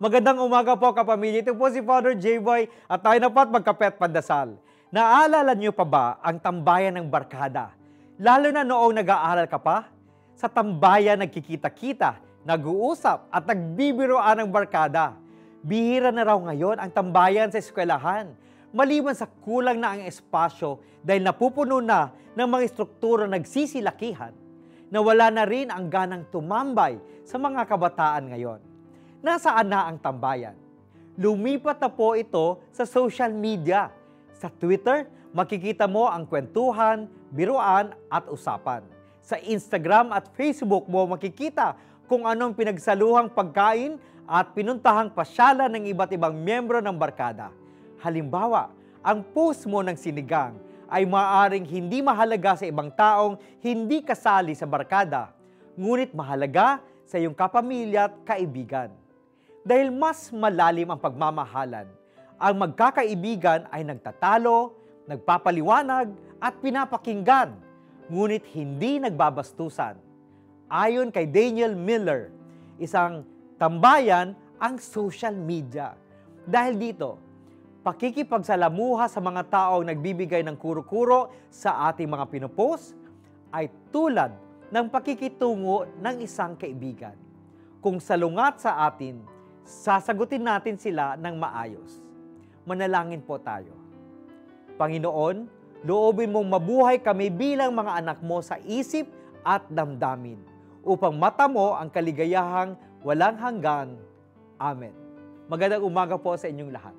Magandang umaga po kapamilya. Ito po si Father J-Boy at tayo na po at magkapet pandasal. Naaalala niyo pa ba ang tambayan ng barkada? Lalo na noong nag-aaral ka pa? Sa tambayan nagkikita-kita, nag-uusap at nagbibiroan ng barkada. Bihira na raw ngayon ang tambayan sa eskwelahan. Maliban sa kulang na ang espasyo dahil napupuno na ng mga struktura nagsisilakihan. Nawala na rin ang ganang tumambay sa mga kabataan ngayon nasaan na ang tambayan? Lumipat na po ito sa social media. Sa Twitter, makikita mo ang kwentuhan, biruan at usapan. Sa Instagram at Facebook mo makikita kung anong pinagsaluhang pagkain at pinuntahang pasyala ng iba't ibang miyembro ng barkada. Halimbawa, ang post mo ng sinigang ay maaaring hindi mahalaga sa ibang taong hindi kasali sa barkada, ngunit mahalaga sa iyong kapamilya at kaibigan dahil mas malalim ang pagmamahalan. Ang magkakaibigan ay nagtatalo, nagpapaliwanag at pinapakinggan, ngunit hindi nagbabastusan. Ayon kay Daniel Miller, isang tambayan ang social media. Dahil dito, pakikipagsalamuha sa mga taong nagbibigay ng kuro-kuro sa ating mga pinupost ay tulad ng pakikitungo ng isang kaibigan. Kung salungat sa atin, sasagutin natin sila ng maayos. Manalangin po tayo. Panginoon, loobin mong mabuhay kami bilang mga anak mo sa isip at damdamin upang mata mo ang kaligayahang walang hanggan. Amen. Magandang umaga po sa inyong lahat.